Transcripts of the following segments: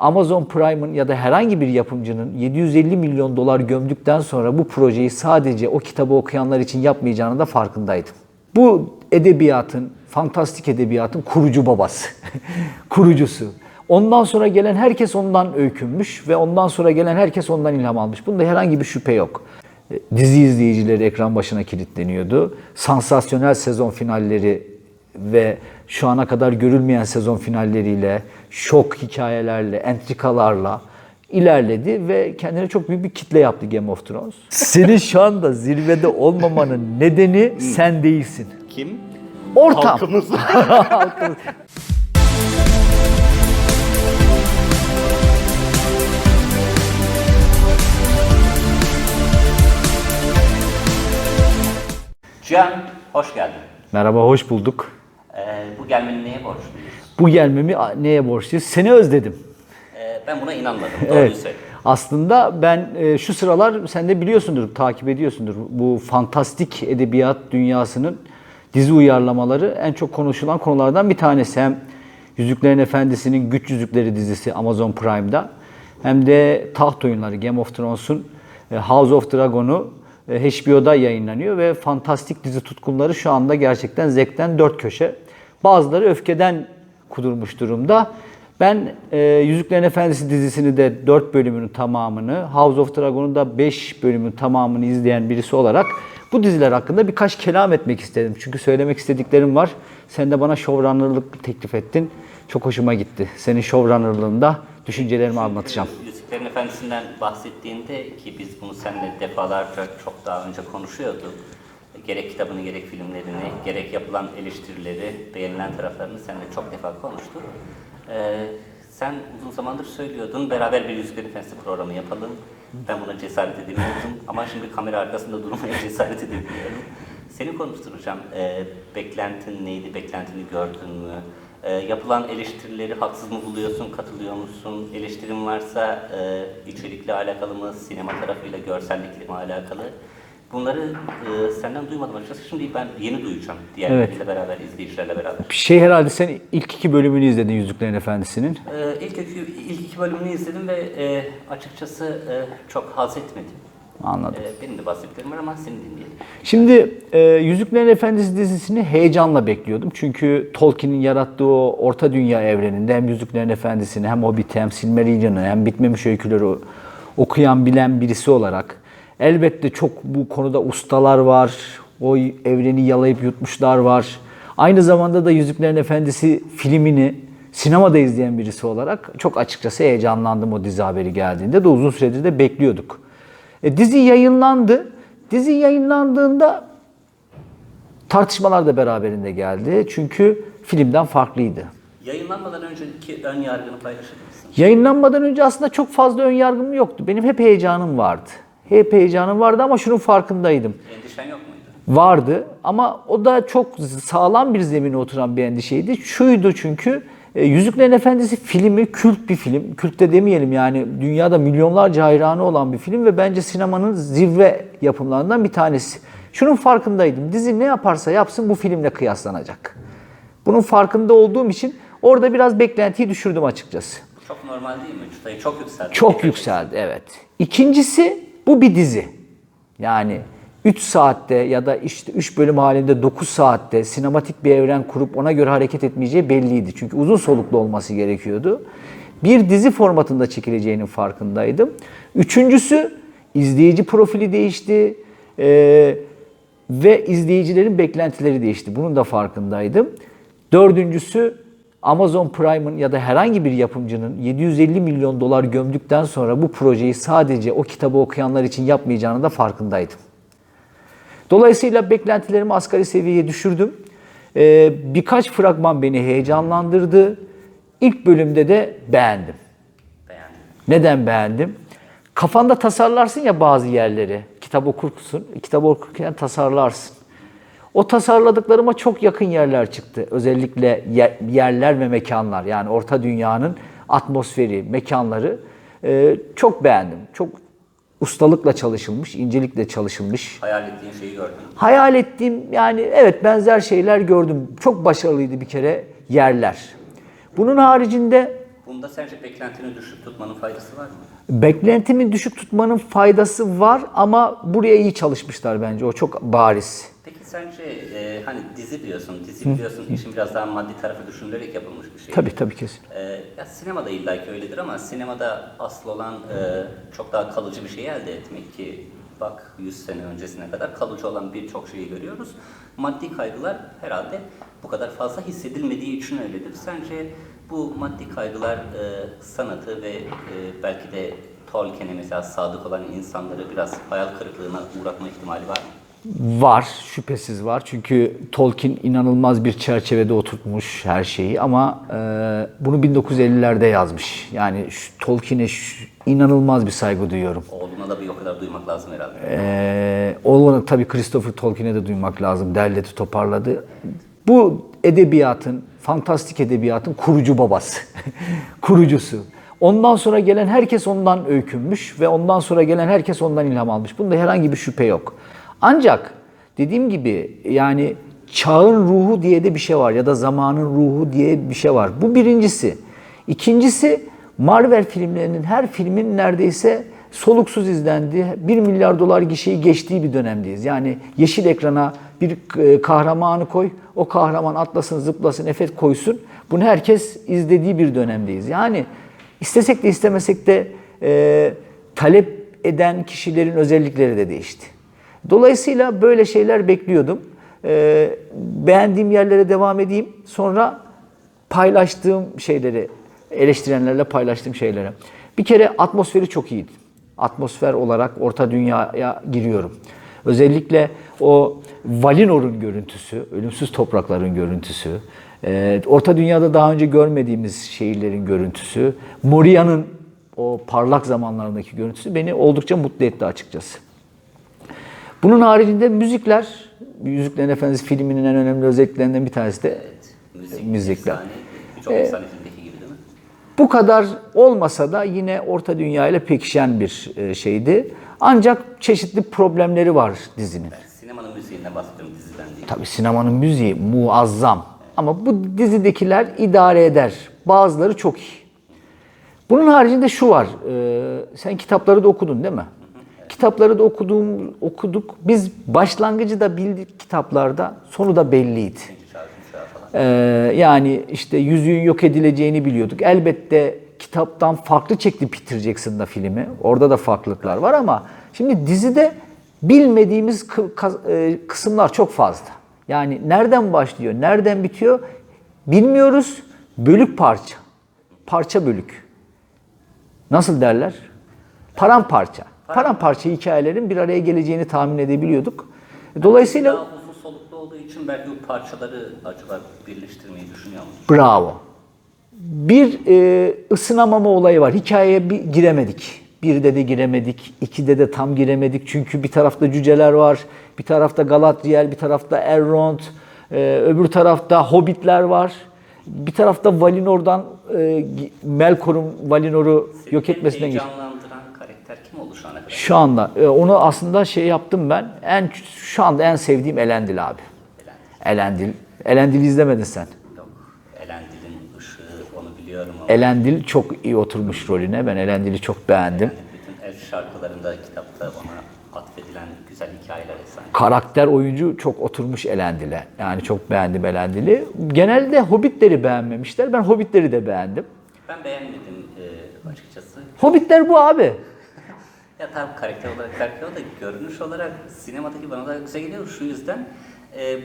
Amazon Prime'ın ya da herhangi bir yapımcının 750 milyon dolar gömdükten sonra bu projeyi sadece o kitabı okuyanlar için yapmayacağını da farkındaydım. Bu edebiyatın, fantastik edebiyatın kurucu babası, kurucusu. Ondan sonra gelen herkes ondan öykünmüş ve ondan sonra gelen herkes ondan ilham almış. Bunda herhangi bir şüphe yok. E, Dizi izleyicileri ekran başına kilitleniyordu. Sansasyonel sezon finalleri ve şu ana kadar görülmeyen sezon finalleriyle, şok hikayelerle, entrikalarla ilerledi ve kendine çok büyük bir kitle yaptı Game of Thrones. Senin şu anda zirvede olmamanın nedeni sen değilsin. Kim? Ortam. Halkımız. Cihan, hoş geldin. Merhaba, hoş bulduk. Ee, bu gelmeni neye borçluyuz? Bu gelmemi neye borçluyuz? Seni özledim. Ee, ben buna inanmadım, doğruyu Evet. söyle. Aslında ben e, şu sıralar sen de biliyorsundur, takip ediyorsundur. Bu fantastik edebiyat dünyasının dizi uyarlamaları en çok konuşulan konulardan bir tanesi. Hem Yüzüklerin Efendisi'nin Güç Yüzükleri dizisi Amazon Prime'da hem de Taht Oyunları Game of Thrones'un e, House of Dragon'u e, HBO'da yayınlanıyor ve fantastik dizi tutkunları şu anda gerçekten zevkten dört köşe. Bazıları öfkeden kudurmuş durumda. Ben e, Yüzüklerin Efendisi dizisini de 4 bölümünün tamamını, House of Dragon'un da 5 bölümün tamamını izleyen birisi olarak bu diziler hakkında birkaç kelam etmek istedim. Çünkü söylemek istediklerim var. Sen de bana showrunner'lık teklif ettin. Çok hoşuma gitti. Senin showrunner'lığında düşüncelerimi anlatacağım. Yüzüklerin Efendisi'nden bahsettiğinde ki biz bunu seninle defalarca çok daha önce konuşuyorduk. Gerek kitabını, gerek filmlerini, gerek yapılan eleştirileri, beğenilen taraflarını seninle çok defa konuştuk. Ee, sen uzun zamandır söylüyordun, beraber bir Yüzüklerin Efendisi programı yapalım. Ben buna cesaret edemiyordum ama şimdi kamera arkasında durmaya cesaret edebiliyorum. Seni konuşturacağım. Ee, beklentin neydi, beklentini gördün mü? Ee, yapılan eleştirileri haksız mı buluyorsun, katılıyor musun? Eleştirin varsa e, içerikle alakalı mı, sinema tarafıyla, görsellikle mi alakalı? Bunları e, senden duymadım açıkçası. Şimdi ben yeni duyacağım diğerleriyle beraber, izleyicilerle beraber. Bir şey herhalde sen ilk iki bölümünü izledin Yüzüklerin Efendisi'nin. Ee, ilk, iki, ilk iki bölümünü izledim ve e, açıkçası e, çok haz etmedim. Anladım. E, benim de bahsettiklerim var ama seni dinleyelim. Şimdi e, Yüzüklerin Efendisi dizisini heyecanla bekliyordum. Çünkü Tolkien'in yarattığı o Orta Dünya evreninde hem Yüzüklerin Efendisi'ni hem Hobbit'i hem Silmarillion'ı hem bitmemiş öyküleri okuyan bilen birisi olarak elbette çok bu konuda ustalar var. O evreni yalayıp yutmuşlar var. Aynı zamanda da Yüzüklerin Efendisi filmini sinemada izleyen birisi olarak çok açıkçası heyecanlandım o dizi haberi geldiğinde de uzun süredir de bekliyorduk. E, dizi yayınlandı. Dizi yayınlandığında tartışmalar da beraberinde geldi. Çünkü filmden farklıydı. Yayınlanmadan önceki ön yargını paylaşır mısın? Yayınlanmadan önce aslında çok fazla ön yargım yoktu. Benim hep heyecanım vardı. Hep heyecanım vardı ama şunun farkındaydım. Endişen yok muydu? Vardı ama o da çok sağlam bir zemine oturan bir endişeydi. Şuydu çünkü e, Yüzüklerin Efendisi filmi kült bir film. Kült de demeyelim yani dünyada milyonlarca hayranı olan bir film ve bence sinemanın zirve yapımlarından bir tanesi. Şunun farkındaydım. Dizi ne yaparsa yapsın bu filmle kıyaslanacak. Bunun farkında olduğum için orada biraz beklentiyi düşürdüm açıkçası. Çok normal değil mi? Çıtayı çok yükseldi. Çok yükseldi evet. İkincisi bu bir dizi. Yani 3 saatte ya da işte 3 bölüm halinde 9 saatte sinematik bir evren kurup ona göre hareket etmeyeceği belliydi. Çünkü uzun soluklu olması gerekiyordu. Bir dizi formatında çekileceğinin farkındaydım. Üçüncüsü izleyici profili değişti Ee, ve izleyicilerin beklentileri değişti. Bunun da farkındaydım. Dördüncüsü Amazon Prime'ın ya da herhangi bir yapımcının 750 milyon dolar gömdükten sonra bu projeyi sadece o kitabı okuyanlar için yapmayacağını da farkındaydım. Dolayısıyla beklentilerimi asgari seviyeye düşürdüm. Ee, birkaç fragman beni heyecanlandırdı. İlk bölümde de beğendim. Beğendim. Neden beğendim? Kafanda tasarlarsın ya bazı yerleri. Kitap okursun, kitap okurken tasarlarsın. O tasarladıklarıma çok yakın yerler çıktı. Özellikle ye- yerler ve mekanlar. Yani Orta Dünya'nın atmosferi, mekanları Ee, çok beğendim. Çok ustalıkla çalışılmış, incelikle çalışılmış. Hayal ettiğin şeyi gördün. Hayal ettiğim yani evet benzer şeyler gördüm. Çok başarılıydı bir kere yerler. Bunun haricinde Bunda sence beklentini düşük tutmanın faydası var mı? Beklentimi düşük tutmanın faydası var ama buraya iyi çalışmışlar bence. O çok bariz. Peki sence e, hani dizi diyorsun, dizi diyorsun işin biraz daha maddi tarafı düşünülerek yapılmış bir şey. Tabii tabii kesin. E, ya sinemada illaki öyledir ama sinemada asıl olan e, çok daha kalıcı bir şey elde etmek ki bak 100 sene öncesine kadar kalıcı olan birçok şeyi görüyoruz. Maddi kaygılar herhalde bu kadar fazla hissedilmediği için öyledir. Sence bu maddi kaygılar e, sanatı ve e, belki de Tolkien'e mesela sadık olan insanları biraz hayal kırıklığına uğratma ihtimali var mı? Var, şüphesiz var. Çünkü Tolkien inanılmaz bir çerçevede oturtmuş her şeyi ama e, bunu 1950'lerde yazmış. Yani Tolkien'e inanılmaz bir saygı duyuyorum. Oğluna da bir o kadar duymak lazım herhalde. Ee, onu tabii Christopher Tolkien'e de duymak lazım. Derledi, toparladı. Bu edebiyatın, fantastik edebiyatın kurucu babası. Kurucusu. Ondan sonra gelen herkes ondan öykünmüş ve ondan sonra gelen herkes ondan ilham almış. Bunda herhangi bir şüphe yok. Ancak dediğim gibi yani çağın ruhu diye de bir şey var ya da zamanın ruhu diye bir şey var. Bu birincisi. İkincisi Marvel filmlerinin her filmin neredeyse soluksuz izlendiği, 1 milyar dolar gişeyi geçtiği bir dönemdeyiz. Yani yeşil ekrana bir e, kahramanı koy, o kahraman atlasın, zıplasın, efekt koysun. Bunu herkes izlediği bir dönemdeyiz. Yani istesek de istemesek de e, talep eden kişilerin özellikleri de değişti. Dolayısıyla böyle şeyler bekliyordum. E, beğendiğim yerlere devam edeyim. Sonra paylaştığım şeyleri, eleştirenlerle paylaştığım şeylere. Bir kere atmosferi çok iyiydi. Atmosfer olarak Orta Dünya'ya giriyorum. Özellikle o Valinor'un görüntüsü, ölümsüz toprakların görüntüsü, e, Orta Dünya'da daha önce görmediğimiz şehirlerin görüntüsü, Moria'nın o parlak zamanlarındaki görüntüsü beni oldukça mutlu etti açıkçası. Bunun haricinde müzikler, Yüzüklerin Efendisi filminin en önemli özelliklerinden bir tanesi de Evet. Müzik, müzikler. efsane. Filmdeki gibi değil mi? Bu kadar olmasa da yine Orta Dünya ile pekişen bir e, şeydi. Ancak çeşitli problemleri var dizinin. Sinemanın müziğinden bahsediyorum diziden değil. Tabii sinemanın müziği muazzam. Ama bu dizidekiler idare eder. Bazıları çok iyi. Bunun haricinde şu var. e, sen kitapları da okudun değil mi? Kitapları da okuduğum, okuduk. Biz başlangıcı da bildik kitaplarda, sonu da belliydi. Ee, yani işte yüzüğün yok edileceğini biliyorduk. Elbette kitaptan farklı çekti Peter Jackson'da filmi. Orada da farklılıklar var ama şimdi dizide bilmediğimiz e, kısımlar çok fazla. Yani nereden başlıyor, nereden bitiyor bilmiyoruz. Bölük parça. Parça bölük. Nasıl derler? Paramparça. Paramparça hikayelerin bir araya geleceğini tahmin edebiliyorduk. Dolayısıyla Daha uzun soluklu olduğu için belki bu parçaları acaba birleştirmeyi düşünüyor musun? Bravo. Bir e, ısınamama olayı var. Hikayeye bir giremedik. Birde de giremedik, ikide de tam giremedik. Çünkü bir tarafta cüceler var, bir tarafta Galadriel, bir tarafta Elrond, e, öbür tarafta Hobbitler var. Bir tarafta Valinor'dan e, Melkor'un Valinor'u yok Seni en etmesinden geç. heyecanlandıran karakter kim oldu şu ana kadar? Şu anda e, onu aslında şey yaptım ben. En şu anda en sevdiğim Elendil abi. Elendil. Elendil izlemedin sen. Yok. Elendil'in ışığı onu biliyorum ama Elendil çok iyi oturmuş rolüne. Ben Elendil'i çok beğendim. bütün el şarkılarında kitapta ona atfedilen güzel hikayeler efsane. Karakter oyuncu çok oturmuş Elendil'e. Yani çok beğendim Elendil'i. Genelde Hobbitleri beğenmemişler. Ben Hobbitleri de beğendim. Ben beğenmedim e, açıkçası. Hobbitler bu abi. Ya tabii karakter olarak karakter o da görünüş olarak sinemadaki bana da güzel geliyor şu yüzden. E,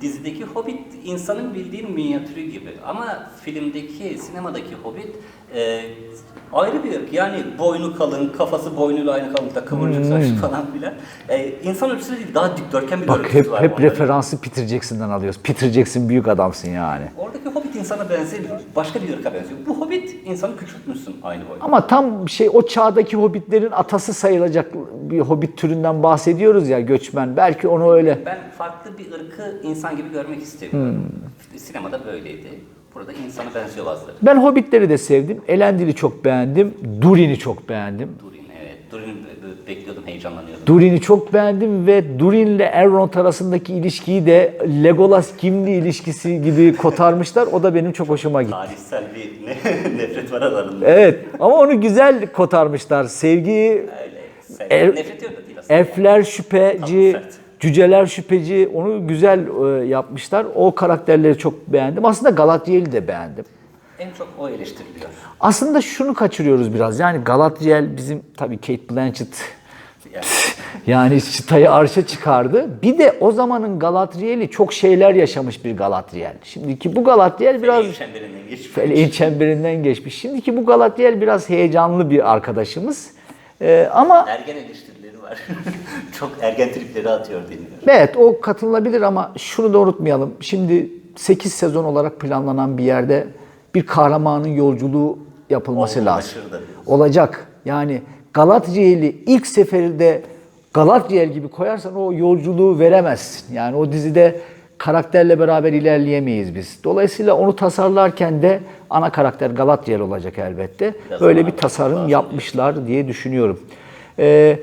dizideki Hobbit insanın bildiğin minyatürü gibi ama filmdeki, sinemadaki Hobbit e, ayrı bir ırk. Yani boynu kalın, kafası boynuyla aynı kalınlıkta, kıvırcık saçlı falan filan. E, insan ölçüsü değil, daha dikdörtgen bir Hmm. Bak örgüsü hep var. hep referansı Peter Jackson'dan alıyoruz. Peter Jackson büyük adamsın yani. Oradaki Hobbit insana benzemiyor. Başka bir ırka benziyor. Bu Hobbit insanı küçültmüşsün aynı boyda. Ama tam şey o çağdaki hobbitlerin atası sayılacak bir hobbit türünden bahsediyoruz ya göçmen. Belki onu öyle Ben farklı bir ırkı insan gibi görmek istemiyorum. Hmm. Sinemada böyleydi. Burada insana benziyor bazıları. Ben hobbitleri de sevdim. Elendil'i çok beğendim. Durin'i çok beğendim. Durin evet. Durin'i be- bekliyordum, heyecanlanıyordum. Durin'i çok beğendim ve Durin'le Elrond arasındaki ilişkiyi de Legolas Gimli ilişkisi gibi kotarmışlar. O da benim çok hoşuma gitti. Tarihsel bir ne- nefret var aralarında. Evet ama onu güzel kotarmışlar. Sevgiyi Öyle. Sen, El- nefret da değil aslında. Elfler şüpheci, sert. cüceler şüpheci onu güzel e, yapmışlar. O karakterleri çok beğendim. Aslında Galadriel'i de beğendim. En çok o eleştiriliyor. Aslında şunu kaçırıyoruz biraz. Yani Galadriel bizim tabii Kate Blanchett Yani çıtayı arşa çıkardı. Bir de o zamanın Galadriel'i çok şeyler yaşamış bir Galadriel. Şimdiki bu Galadriel biraz Feleğin çemberinden geçmiş. feleğin çemberinden geçmiş. Şimdiki bu Galadriel biraz heyecanlı bir arkadaşımız. Ee, ama Ergen eleştirileri var. çok ergen tripleri atıyor deniyor. Evet o katılabilir ama şunu da unutmayalım. Şimdi 8 sezon olarak planlanan bir yerde bir kahramanın yolculuğu yapılması lazım. Olacak. Yani Galadriel'i ilk seferinde Galadriel gibi koyarsan o yolculuğu veremezsin. Yani o dizide karakterle beraber ilerleyemeyiz biz. Dolayısıyla onu tasarlarken de ana karakter Galadriel olacak elbette. Biraz Böyle bir tasarım yapmışlar diye düşünüyorum. Ee,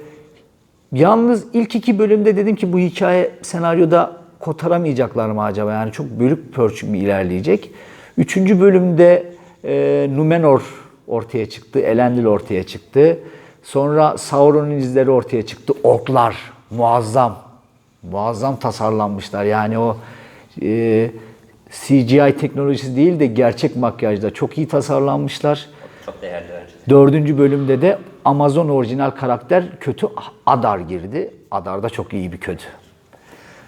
Yalnız ilk iki bölümde dedim ki bu hikaye senaryoda kotaramayacaklar mı acaba? Yani çok bölük pörçük mü ilerleyecek? Üçüncü bölümde e, Numenor ortaya çıktı, Elendil ortaya çıktı. Sonra Sauron'un izleri ortaya çıktı. Orklar muazzam, muazzam tasarlanmışlar. Yani o e, CGI teknolojisi değil de gerçek makyajda çok iyi tasarlanmışlar. Çok değerli bence. de. Dördüncü bölümde de Amazon orijinal karakter kötü Adar girdi. Adar da çok iyi bir kötü.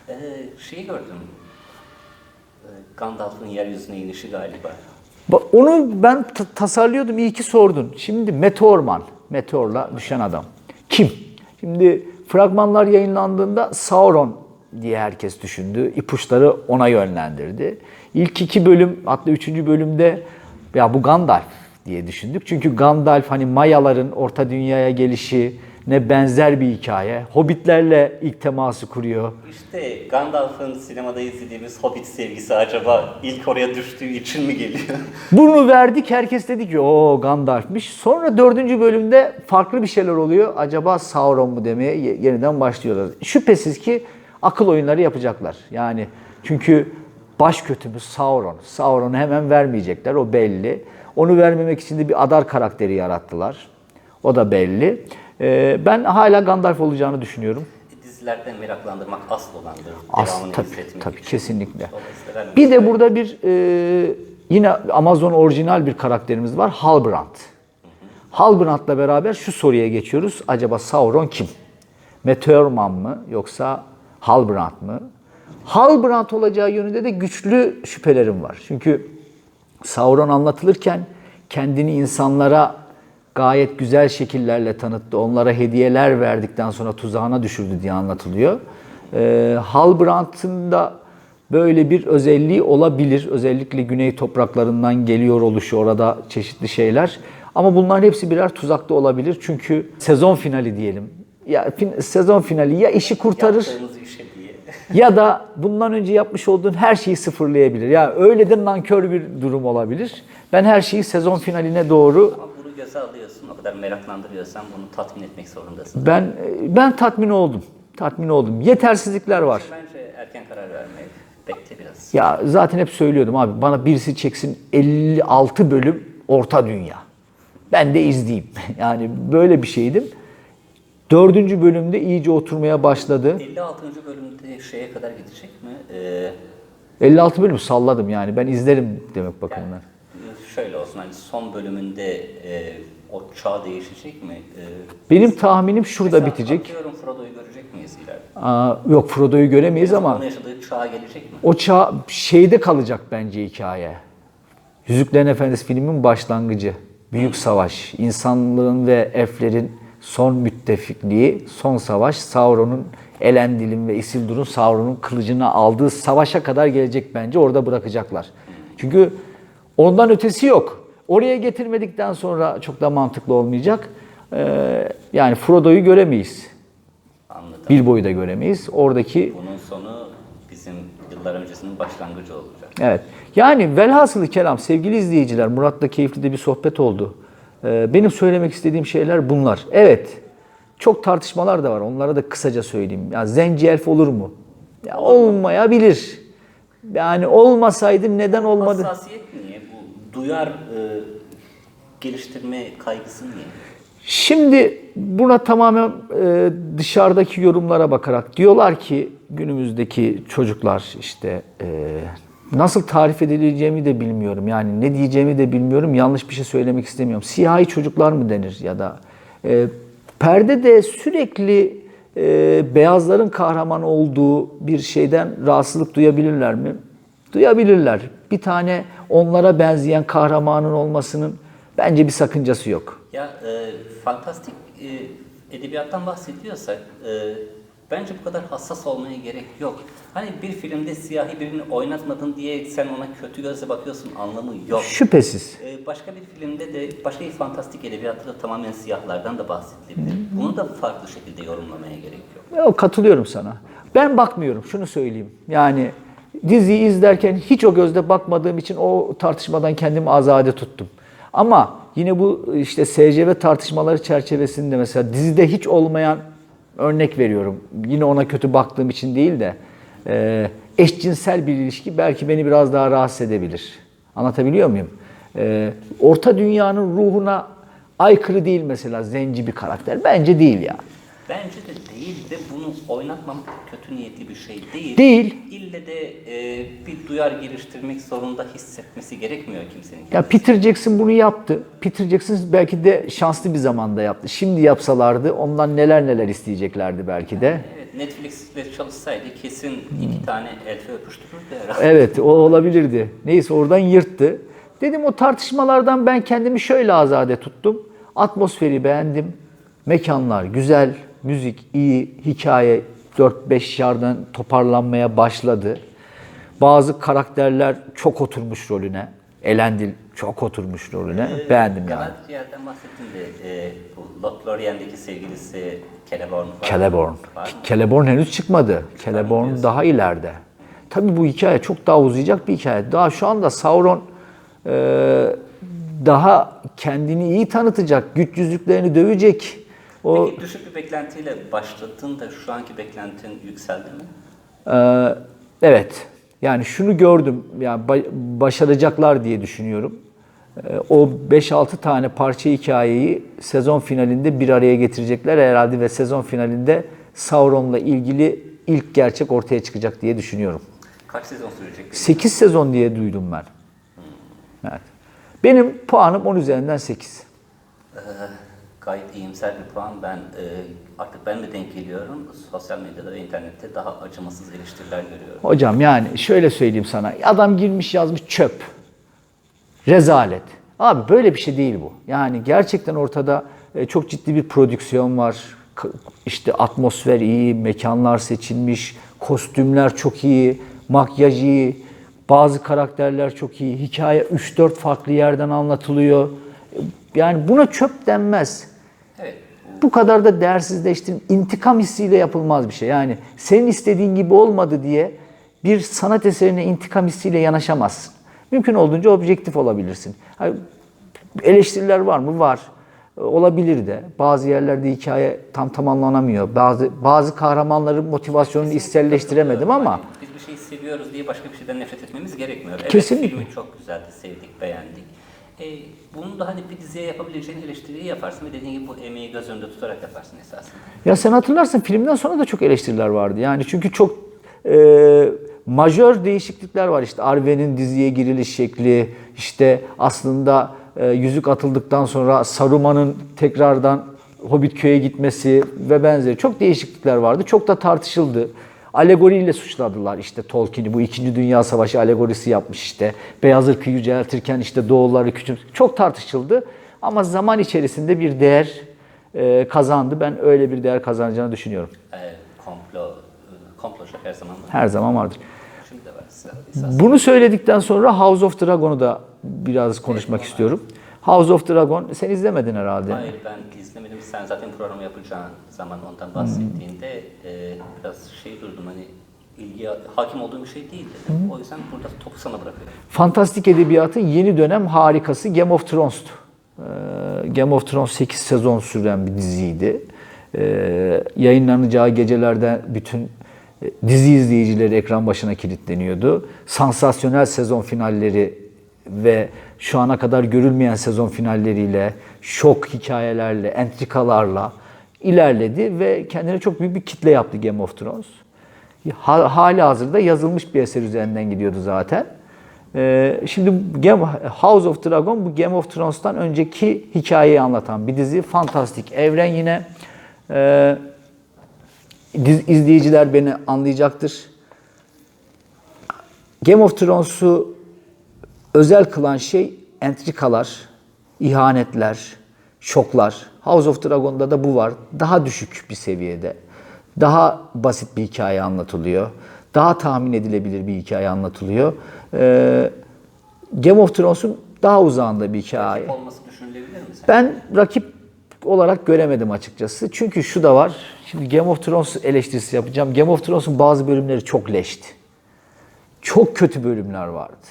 Ee, şeyi gördüm. Ee, Gandalf'ın yeryüzüne inişi galiba. Onu ben ta- tasarlıyordum iyi ki sordun. Şimdi Meteorman, meteorla düşen adam. Kim? Şimdi fragmanlar yayınlandığında Sauron diye herkes düşündü. İpuçları ona yönlendirdi. İlk iki bölüm hatta üçüncü bölümde ya bu Gandalf diye düşündük. Çünkü Gandalf hani Mayaların orta dünyaya gelişi ne benzer bir hikaye. Hobbitlerle ilk teması kuruyor. İşte Gandalf'ın sinemada izlediğimiz Hobbit sevgisi acaba ilk oraya düştüğü için mi geliyor? Bunu verdik herkes dedi ki o Gandalf'miş. Sonra dördüncü bölümde farklı bir şeyler oluyor. Acaba Sauron mu demeye ye- yeniden başlıyorlar. Şüphesiz ki akıl oyunları yapacaklar. Yani çünkü baş kötümüz Sauron. Sauron'u hemen vermeyecekler o belli. Onu vermemek için de bir Adar karakteri yarattılar. O da belli. Ee, ben hala Gandalf olacağını düşünüyorum. Dizilerden meraklandırmak asıl olandır. As, Devamını tabii, tabii için. kesinlikle. Bir de burada bir e, yine Amazon orijinal bir karakterimiz var. Halbrand. Halbrand'la beraber şu soruya geçiyoruz. Acaba Sauron kim? Meteorman mı yoksa Halbrand mı? Halbrand olacağı yönünde de güçlü şüphelerim var. Çünkü Sauron anlatılırken kendini insanlara gayet güzel şekillerle tanıttı. Onlara hediyeler verdikten sonra tuzağına düşürdü diye anlatılıyor. Ee, Halbrand'ın da böyle bir özelliği olabilir. Özellikle güney topraklarından geliyor oluşu orada çeşitli şeyler. Ama bunların hepsi birer tuzakta olabilir. Çünkü sezon finali diyelim. Ya fin- sezon finali ya işi kurtarır diye. ya da bundan önce yapmış olduğun her şeyi sıfırlayabilir. Ya öyle de nankör bir durum olabilir. Ben her şeyi sezon finaline doğru göze alıyorsun, o kadar meraklandırıyorsan bunu tatmin etmek zorundasın. ben ben tatmin oldum. Tatmin oldum. Yetersizlikler var. Bence erken karar vermeyi bekle biraz. Ya zaten hep söylüyordum abi bana birisi çeksin 56 bölüm orta dünya. Ben de izleyeyim. Yani böyle bir şeydim. Dördüncü bölümde iyice oturmaya başladı. 56. bölümde şeye kadar gidecek mi? Ee, 56 bölüm salladım yani. Ben izlerim demek bakımından. Şöyle olsun hani son bölümünde e, o çağ değişecek mi? Ee, Benim tahminim şurada mesela bitecek. Atıyorum Frodo'yu görecek miyiz ileride? Aa, yok Frodo'yu göremeyiz ama Onun yaşadığı çağa gelecek mi? o çağ şeyde kalacak bence hikaye. Yüzüklerin Efendisi filmin başlangıcı. Büyük savaş. İnsanlığın ve elflerin son müttefikliği, son savaş. Sauron'un Elendil'in ve Isildur'un Sauron'un kılıcını aldığı savaşa kadar gelecek bence. Orada bırakacaklar. Çünkü ondan ötesi yok. Oraya getirmedikten sonra çok da mantıklı olmayacak. Ee, yani Frodo'yu göremeyiz. Anladım. Bilbo'yu da göremeyiz. Oradaki Bunun sonu bizim yıllar öncesinin başlangıcı olacak. Evet. Yani velhasılı kelam sevgili izleyiciler, Murat'la keyifli de bir sohbet oldu. Ee, benim söylemek istediğim şeyler bunlar. Evet, çok tartışmalar da var. Onlara da kısaca söyleyeyim. Ya zenci elf olur mu? Ya olmayabilir. Yani olmasaydı neden olmadı? Hassasiyet duyar e, geliştirme kaygısı niye? Şimdi buna tamamen e, dışarıdaki yorumlara bakarak diyorlar ki günümüzdeki çocuklar işte e, nasıl tarif edileceğimi de bilmiyorum. Yani ne diyeceğimi de bilmiyorum. Yanlış bir şey söylemek istemiyorum. Siyahi çocuklar mı denir ya da e, perdede sürekli e, beyazların kahraman olduğu bir şeyden rahatsızlık duyabilirler mi? Duyabilirler. Bir tane onlara benzeyen kahramanın olmasının bence bir sakıncası yok. Ya e, fantastik e, edebiyattan bahsediyorsak e, bence bu kadar hassas olmaya gerek yok. Hani bir filmde siyahi birini oynatmadın diye sen ona kötü gözle bakıyorsun anlamı yok. Şüphesiz. E, başka bir filmde de başka bir fantastik edebiyatta da tamamen siyahlardan da bahsedilebilir. Bunu da farklı şekilde yorumlamaya gerek yok. Yok, katılıyorum sana. Ben bakmıyorum, şunu söyleyeyim. Yani diziyi izlerken hiç o gözle bakmadığım için o tartışmadan kendimi azade tuttum. Ama yine bu işte SCV tartışmaları çerçevesinde mesela dizide hiç olmayan örnek veriyorum. Yine ona kötü baktığım için değil de eşcinsel bir ilişki belki beni biraz daha rahatsız edebilir. Anlatabiliyor muyum? Orta dünyanın ruhuna aykırı değil mesela zenci bir karakter. Bence değil ya. Bence de değil ve bunu oynatmamak kötü niyetli bir şey değil. Değil. İlle de e, bir duyar geliştirmek zorunda hissetmesi gerekmiyor kimsenin. Ya Peter Jackson bunu yaptı. Peter Jackson belki de şanslı bir zamanda yaptı. Şimdi yapsalardı ondan neler neler isteyeceklerdi belki de. Evet, Netflix'le çalışsaydı kesin iki tane elfi öpüştürürdü herhalde. Evet o olabilirdi. Neyse oradan yırttı. Dedim o tartışmalardan ben kendimi şöyle azade tuttum. Atmosferi beğendim. Mekanlar güzel, müzik iyi, hikaye 4-5 yerden toparlanmaya başladı. Bazı karakterler çok oturmuş rolüne. Elendil çok oturmuş rolüne. Beğendim yani. Galadriel'den bahsettin de e, bu Lothlorien'deki sevgilisi Celeborn var. Celeborn. Var? Celeborn henüz çıkmadı. Celeborn daha ileride. Tabii bu hikaye çok daha uzayacak bir hikaye. Daha şu anda Sauron e, daha kendini iyi tanıtacak, güç yüzüklerini dövecek. O Peki düşük bir beklentiyle başladın da şu anki beklentin yükseldi mi? e, evet. Yani şunu gördüm. Yani ba- başaracaklar diye düşünüyorum. E, o 5-6 tane parça hikayeyi sezon finalinde bir araya getirecekler herhalde ve sezon finalinde Sauron'la ilgili ilk gerçek ortaya çıkacak diye düşünüyorum. Kaç sezon sürecek? 8 sezon diye duydum ben. Evet. Benim puanım 10 üzerinden 8. Ee, gayet iyimser bir puan. Ben e, artık ben de denk geliyorum. Sosyal medyada ve internette daha acımasız eleştiriler görüyorum. Hocam yani şöyle söyleyeyim sana. Adam girmiş yazmış çöp. Rezalet. Abi böyle bir şey değil bu. Yani gerçekten ortada e, çok ciddi bir prodüksiyon var. İşte atmosfer iyi, mekanlar seçilmiş, kostümler çok iyi, makyaj iyi, bazı karakterler çok iyi, hikaye 3-4 farklı yerden anlatılıyor. Yani buna çöp denmez. Bu kadar da değersizleştirin. intikam hissiyle yapılmaz bir şey. Yani senin istediğin gibi olmadı diye bir sanat eserine intikam hissiyle yanaşamazsın. Mümkün olduğunca objektif olabilirsin. Eleştiriler var mı? Var. Olabilir de. Bazı yerlerde hikaye tam tamamlanamıyor. Bazı bazı kahramanların motivasyonunu içselleştiremedim ama Yani biz bir şeyi seviyoruz diye başka bir şeyden nefret etmemiz gerekmiyor. Evet Kesinlikle. filmi çok güzeldi, sevdik, beğendik. E, bunu da hani diziye yapabileceğin eleştiriyi yaparsın ve dediğin gibi bu emeği göz önünde tutarak yaparsın esasında. Ya sen hatırlarsın filmden sonra da çok eleştiriler vardı. Yani çünkü çok e, majör değişiklikler var. İşte Arwen'in diziye giriliş şekli, işte aslında e, yüzük atıldıktan sonra Saruman'ın tekrardan Hobbit köy'e gitmesi ve benzeri çok değişiklikler vardı. Çok da tartışıldı. Alegoriyle suçladılar işte Tolkien'i. Bu 2. Dünya Savaşı alegorisi yapmış işte. Beyaz ırkı yüceltirken işte Doğulları küçük. Çok tartışıldı. Ama zaman içerisinde bir değer e, kazandı. Ben öyle bir değer kazanacağını düşünüyorum. E, komplo, e, komploşa her zaman var. Her zaman vardır. Şimdi de var. Bunu söyledikten sonra House of Dragon'u da biraz konuşmak istiyorum. House of Dragon sen izlemedin herhalde. Hayır ben izlemedim. Sen zaten programı yapacağın zaman ondan bahsettiğinde e, biraz şey durdum hani ilgi hakim olduğum bir şey değil dedim. O yüzden burada topu sana bırakıyorum. Fantastik edebiyatın yeni dönem harikası Game of Thrones'tu. Ee, Game of Thrones 8 sezon süren bir diziydi. e, yayınlanacağı gecelerde bütün e, dizi izleyicileri ekran başına kilitleniyordu. Sansasyonel sezon finalleri ve şu ana kadar görülmeyen sezon finalleriyle, şok hikayelerle, entrikalarla ilerledi ve kendine çok büyük bir kitle yaptı Game of Thrones. Ha- Hali hazırda yazılmış bir eser üzerinden gidiyordu zaten. Ee, şimdi Game, House of Dragon bu Game of Thrones'tan önceki hikayeyi anlatan bir dizi. Fantastik evren yine. Ee, izleyiciler beni anlayacaktır. Game of Thrones'u özel kılan şey entrikalar, ihanetler, şoklar. House of Dragon'da da bu var. Daha düşük bir seviyede. Daha basit bir hikaye anlatılıyor. Daha tahmin edilebilir bir hikaye anlatılıyor. Ee, Game of Thrones'un daha uzağında bir hikaye. Olması düşünülebilir mi? Ben rakip olarak göremedim açıkçası. Çünkü şu da var. Şimdi Game of Thrones eleştirisi yapacağım. Game of Thrones'un bazı bölümleri çok leşti. Çok kötü bölümler vardı.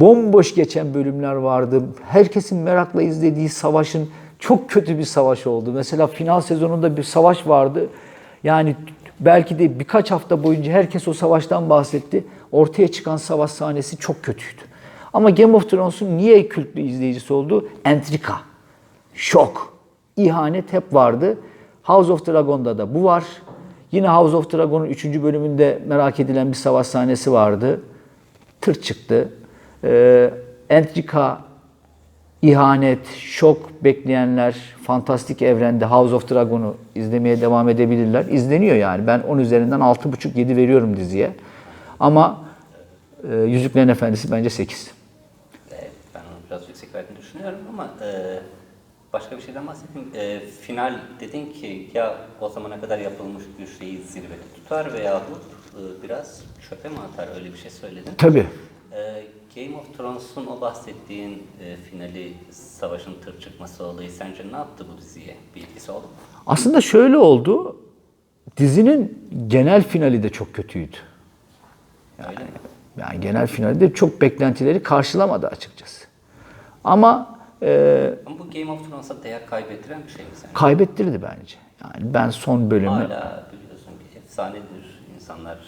Bomboş geçen bölümler vardı. Herkesin merakla izlediği savaşın çok kötü bir savaş oldu. Mesela final sezonunda bir savaş vardı. Yani belki de birkaç hafta boyunca herkes o savaştan bahsetti. Ortaya çıkan savaş sahnesi çok kötüydü. Ama Game of Thrones'un niye kült bir izleyicisi oldu? Entrika, şok, ihanet hep vardı. House of Dragon'da da bu var. Yine House of Dragon'un 3. bölümünde merak edilen bir savaş sahnesi vardı. Tır çıktı. Ee, entrika, ihanet, şok bekleyenler fantastik evrende House of Dragon'u izlemeye devam edebilirler. İzleniyor yani. Ben 10 üzerinden 6,5-7 veriyorum diziye. Ama e, Yüzüklerin Efendisi bence 8. Evet, ben onu biraz yüksek verdiğini düşünüyorum ama e, başka bir şeyden bahsedeyim. E, final dedin ki ya o zamana kadar yapılmış bir şeyi zirvede tutar veya e, biraz çöpe mi atar öyle bir şey söyledin. Tabii. E, Game of Thrones'un o bahsettiğin e, finali savaşın tır çıkması olayı sence ne yaptı bu diziye? Bir etkisi oldu mu? Aslında şöyle oldu. Dizinin genel finali de çok kötüydü. Mi? Yani genel finali de çok beklentileri karşılamadı açıkçası. Ama e, Ama bu Game of Thrones'a değer kaybettiren bir şey mi sence? kaybettirdi bence. Yani ben son bölümü... Hala biliyorsun bir efsanedir. İnsanlar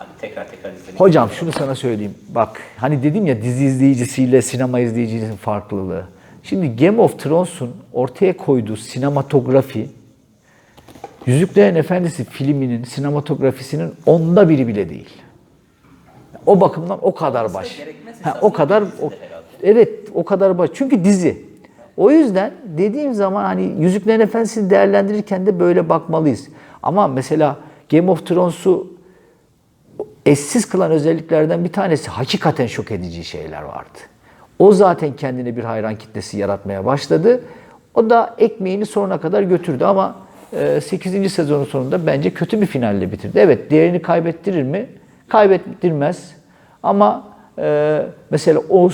hali tekrar tekrar izlemek Hocam şunu sana söyleyeyim. Bak hani dedim ya dizi izleyicisiyle sinema izleyicisinin farklılığı. Şimdi Game of Thrones'un ortaya koyduğu sinematografi Yüzüklerin Efendisi filminin sinematografisinin onda biri bile değil. O bakımdan o kadar baş. Ha, o kadar o- evet o kadar baş. Çünkü dizi. O yüzden dediğim zaman hani Yüzüklerin Efendisi'ni değerlendirirken de böyle bakmalıyız. Ama mesela Game of Thrones'u eşsiz kılan özelliklerden bir tanesi hakikaten şok edici şeyler vardı. O zaten kendine bir hayran kitlesi yaratmaya başladı. O da ekmeğini sonuna kadar götürdü ama 8. sezonun sonunda bence kötü bir finalle bitirdi. Evet değerini kaybettirir mi? Kaybettirmez. Ama e, mesela o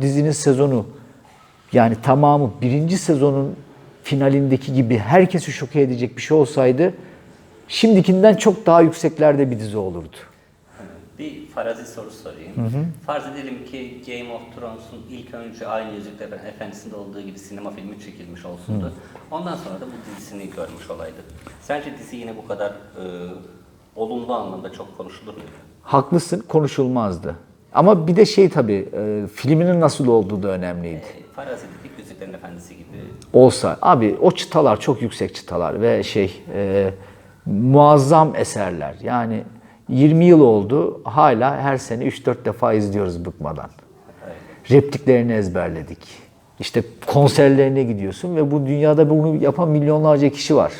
dizinin sezonu yani tamamı birinci sezonun finalindeki gibi herkesi şok edecek bir şey olsaydı şimdikinden çok daha yükseklerde bir dizi olurdu. Bir farazi soru sorayım. Farz edelim ki Game of Thrones'un ilk önce aynı Yüzüklerin Efendisi'nde olduğu gibi sinema filmi çekilmiş olsundu. Ondan sonra da bu dizisini görmüş olaydı. Sence dizi yine bu kadar e, olumlu anlamda çok konuşulur muydu? Haklısın konuşulmazdı. Ama bir de şey tabii e, filminin nasıl olduğu da önemliydi. E, farazi dedik Yüzüklerin Efendisi gibi Olsa abi o çıtalar çok yüksek çıtalar ve şey e, muazzam eserler. Yani 20 yıl oldu hala her sene 3-4 defa izliyoruz bıkmadan. Repliklerini ezberledik. İşte konserlerine gidiyorsun ve bu dünyada bunu yapan milyonlarca kişi var.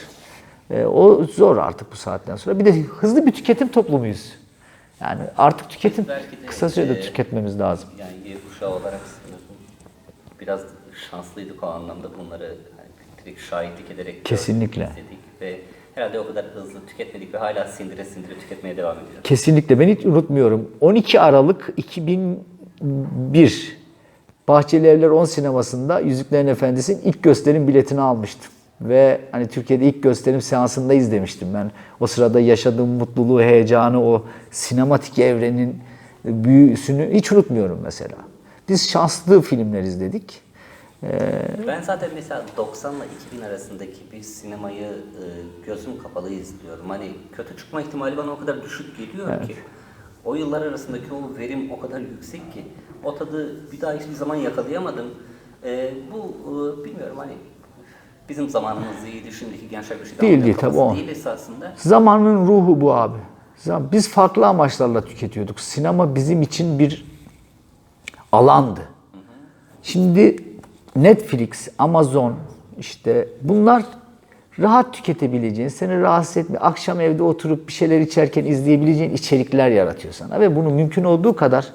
E, o zor artık bu saatten sonra. Bir de hızlı bir tüketim toplumuyuz. Yani artık tüketim Belki de, kısa sürede e, tüketmemiz lazım. Yani Y kuşağı olarak biraz şanslıydık o anlamda bunları hani direkt şahitlik ederek gördük, Kesinlikle. izledik ve herhalde o kadar hızlı tüketmedik ve hala sindire sindire tüketmeye devam ediyoruz. Kesinlikle ben hiç unutmuyorum. 12 Aralık 2001 Bahçeli Evler 10 sinemasında Yüzüklerin Efendisi'nin ilk gösterim biletini almıştım. Ve hani Türkiye'de ilk gösterim seansında izlemiştim ben. O sırada yaşadığım mutluluğu, heyecanı, o sinematik evrenin büyüsünü hiç unutmuyorum mesela. Biz şanslı filmler izledik. Ben zaten mesela 90 ile 2000 arasındaki bir sinemayı e, gözüm kapalı izliyorum. Hani kötü çıkma ihtimali bana o kadar düşük geliyor ki. O yıllar arasındaki o verim o kadar yüksek ki. O tadı bir daha hiçbir zaman yakalayamadım. E, bu e, bilmiyorum hani bizim zamanımız iyiydi, şimdiki gençler bir şey Değil, anlıyor değil, tabii o. Değil esasında. Zamanın ruhu bu abi. Biz farklı amaçlarla tüketiyorduk. Sinema bizim için bir alandı. Şimdi Netflix, Amazon işte bunlar rahat tüketebileceğin, seni rahatsız etme, akşam evde oturup bir şeyler içerken izleyebileceğin içerikler yaratıyor sana ve bunu mümkün olduğu kadar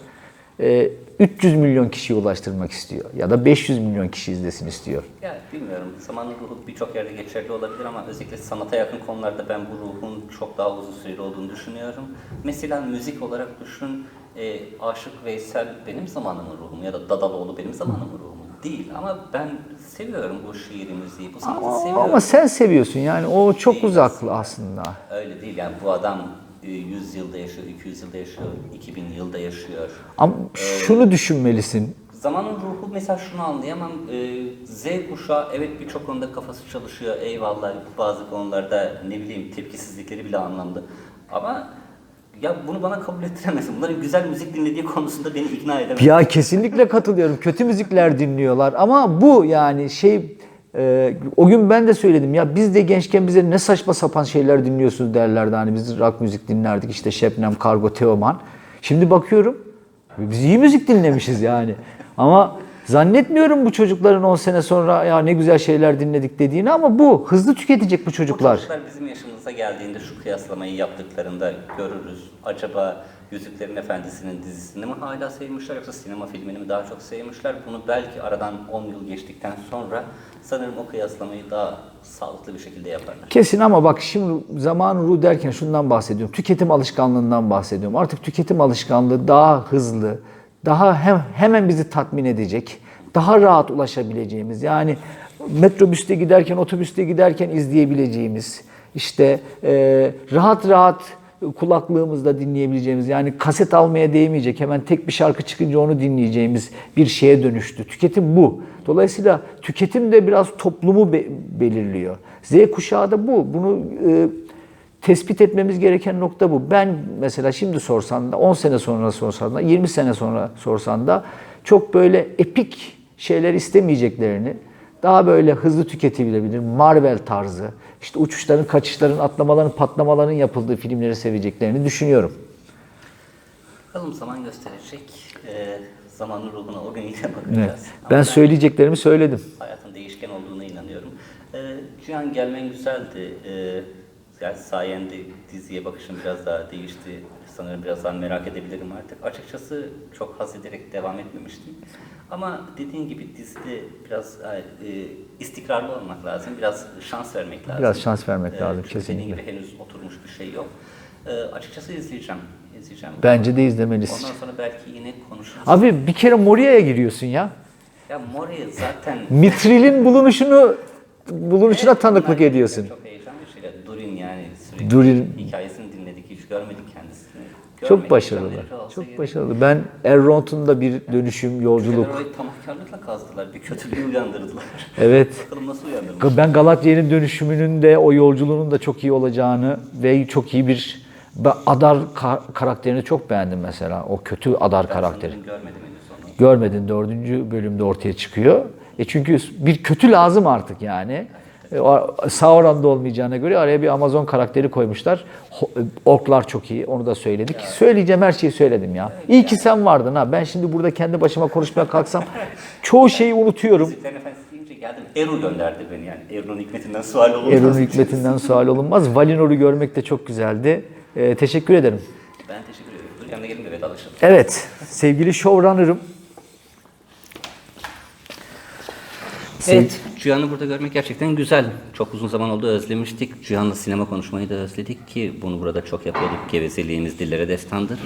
e, 300 milyon kişiye ulaştırmak istiyor ya da 500 milyon kişi izlesin istiyor. Ya bilmiyorum. Zamanın ruhu birçok yerde geçerli olabilir ama özellikle sanata yakın konularda ben bu ruhun çok daha uzun süreli olduğunu düşünüyorum. Mesela müzik olarak düşün, e, Aşık Veysel benim zamanımın ruhu mu ya da Dadaloğlu benim zamanımın ruhu mu? Değil ama ben seviyorum bu şiiri, müziği, bu sanatı Ama, seviyorum. ama sen seviyorsun yani o çok Değil uzaklı aslında. Öyle değil yani bu adam e, 100 yılda yaşıyor, 200 yılda yaşıyor, 2000 yılda yaşıyor. Ama şunu düşünmelisin. Zamanın ruhu mesela şunu anlayamam. Ee, Z kuşağı evet birçok konuda kafası çalışıyor. Eyvallah bazı konularda ne bileyim tepkisizlikleri bile anlamlı. Ama ya bunu bana kabul ettiremezsin. Bunların güzel müzik dinlediği konusunda beni ikna edemezsin. Ya kesinlikle katılıyorum. Kötü müzikler dinliyorlar ama bu yani şey e, o gün ben de söyledim ya biz de gençken bize ne saçma sapan şeyler dinliyorsunuz derlerdi. Hani biz rock müzik dinlerdik işte Şebnem, Kargo, Teoman. Şimdi bakıyorum biz iyi müzik dinlemişiz yani. Ama zannetmiyorum bu çocukların 10 sene sonra ya ne güzel şeyler dinledik dediğini ama bu hızlı tüketecek bu Bu çocuklar. çocuklar bizim yaşımıza geldiğinde şu kıyaslamayı yaptıklarında görürüz. Acaba Yüzüklerin Efendisi'nin dizisini mi hala sevmişler yoksa sinema filmini mi daha çok sevmişler? Bunu belki aradan 10 yıl geçtikten sonra sanırım o kıyaslamayı daha sağlıklı bir şekilde yaparlar. Kesin ama bak şimdi zaman ruh derken şundan bahsediyorum. Tüketim alışkanlığından bahsediyorum. Artık tüketim alışkanlığı daha hızlı, daha hem, hemen bizi tatmin edecek, daha rahat ulaşabileceğimiz. Yani metrobüste giderken, otobüste giderken izleyebileceğimiz, işte e, rahat rahat kulaklığımızda dinleyebileceğimiz yani kaset almaya değmeyecek hemen tek bir şarkı çıkınca onu dinleyeceğimiz bir şeye dönüştü. Tüketim bu. Dolayısıyla tüketim de biraz toplumu be- belirliyor. Z kuşağı da bu. Bunu e, tespit etmemiz gereken nokta bu. Ben mesela şimdi sorsan da 10 sene sonra sorsan da 20 sene sonra sorsan da çok böyle epik şeyler istemeyeceklerini daha böyle hızlı tüketilebilir Marvel tarzı işte uçuşların, kaçışların, atlamaların, patlamaların yapıldığı filmleri seveceklerini düşünüyorum. Bakalım zaman gösterecek. Ee, zamanın ruhuna o gün yine bakacağız. Evet. Ama Ben söyleyeceklerimi söyledim. hayatın değişken olduğuna inanıyorum. Ee, Cihan gelmen güzeldi. Ee, yani sayende diziye bakışım biraz daha değişti. Sanırım biraz daha merak edebilirim artık. Açıkçası çok haz ederek devam etmemiştim. Ama dediğin gibi dizide biraz e, istikrarlı olmak lazım. Biraz şans vermek lazım. Biraz şans vermek Ee, lazım, çünkü Dediğin kesinlikle. gibi henüz oturmuş bir şey yok. Ee, açıkçası izleyeceğim. izleyeceğim. Bence de izlemelisin. Ondan sonra belki yine konuşuruz. Abi bir kere Moria'ya giriyorsun ya. Ya Moria zaten... Mitril'in bulunuşunu bulunuşuna Evet, tanıklık ediyorsun. Çok. Durin yani sürekli Durin. hikayesini dinledik, hiç görmedik kendisini. Görmedik, Çok başarılı. Çok gerek. başarılı. Ben Erront'un da bir dönüşüm, yolculuk. Orayı tamahkarlıkla kazdılar, bir kötülüğü uyandırdılar. Evet. Bakalım nasıl uyandırmış. Ben Galatya'nın dönüşümünün de o yolculuğunun da çok iyi olacağını ve çok iyi bir ben Adar ka- karakterini çok beğendim mesela. O kötü Adar karakteri. Sanırım görmedim. Görmedin dördüncü bölümde ortaya çıkıyor. E çünkü bir kötü lazım artık yani. E, o Sauron'da olmayacağına göre araya bir Amazon karakteri koymuşlar. E, Orklar çok iyi, onu da söyledik. Söyleyeceğim her şeyi söyledim ya. İyi ki sen vardın ha. Ben şimdi burada kendi başıma konuşmaya kalksam çoğu şeyi unutuyorum. Geldim. Eru gönderdi beni yani. Eru'nun hikmetinden sual olmaz. Erun hikmetinden sual olunmaz. Valinor'u görmek de çok güzeldi. E, teşekkür ederim. Ben teşekkür ederim. Dur yanına gelin de vedalaşalım. Evet, sevgili showrunner'ım. Evet, Cihan'ı burada görmek gerçekten güzel. Çok uzun zaman oldu özlemiştik. Cihan'la sinema konuşmayı da özledik ki bunu burada çok yapıyorduk. Gevezeliğimiz dillere destandır.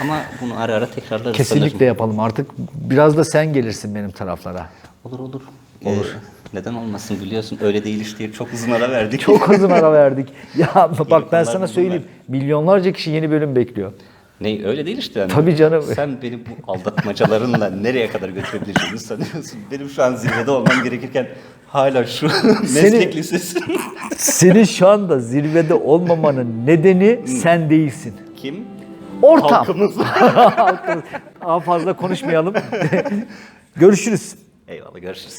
Ama bunu ara ara tekrarlarız. Kesinlikle sanırım. yapalım artık. Biraz da sen gelirsin benim taraflara. Olur olur. Olur. neden olmasın biliyorsun öyle değil işte çok uzun ara verdik. Çok uzun ara verdik. Ya bak ben sana söyleyeyim. Milyonlarca kişi yeni bölüm bekliyor. Ne öyle değil işte. Yani. Tabii canım. Sen beni bu aldatmacalarınla nereye kadar götürebileceğini sanıyorsun. Benim şu an zirvede olmam gerekirken hala şu meslek lisesi. Senin şu anda zirvede olmamanın nedeni sen değilsin. Kim? Ortam. Halkımız. Daha fazla konuşmayalım. Görüşürüz. Eyvallah görüşürüz.